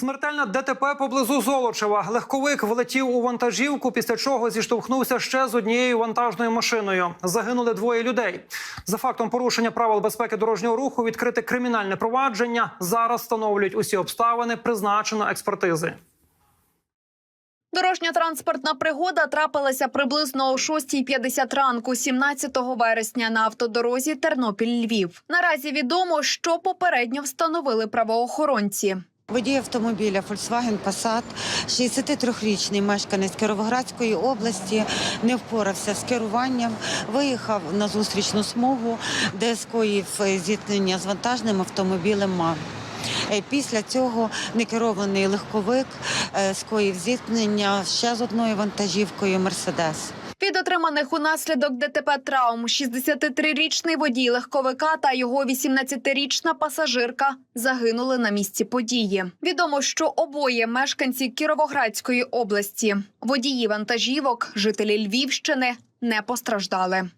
Смертельне ДТП поблизу Золочева. Легковик влетів у вантажівку, після чого зіштовхнувся ще з однією вантажною машиною. Загинули двоє людей. За фактом порушення правил безпеки дорожнього руху відкрите кримінальне провадження. Зараз встановлюють усі обставини, призначено експертизи. Дорожня транспортна пригода трапилася приблизно о 6.50 ранку, 17 вересня на автодорозі Тернопіль-Львів. Наразі відомо, що попередньо встановили правоохоронці. Водій автомобіля Volkswagen Passat, 63-річний мешканець Кіровоградської області, не впорався з керуванням, виїхав на зустрічну смугу, де скоїв е, зіткнення з вантажним автомобілем МАВ. Е, Після цього некерований легковик е, скоїв зіткнення ще з одною вантажівкою Мерседес. Від отриманих унаслідок ДТП травм 63-річний водій легковика та його 18-річна пасажирка загинули на місці події. Відомо, що обоє мешканці Кіровоградської області. Водії вантажівок, жителі Львівщини, не постраждали.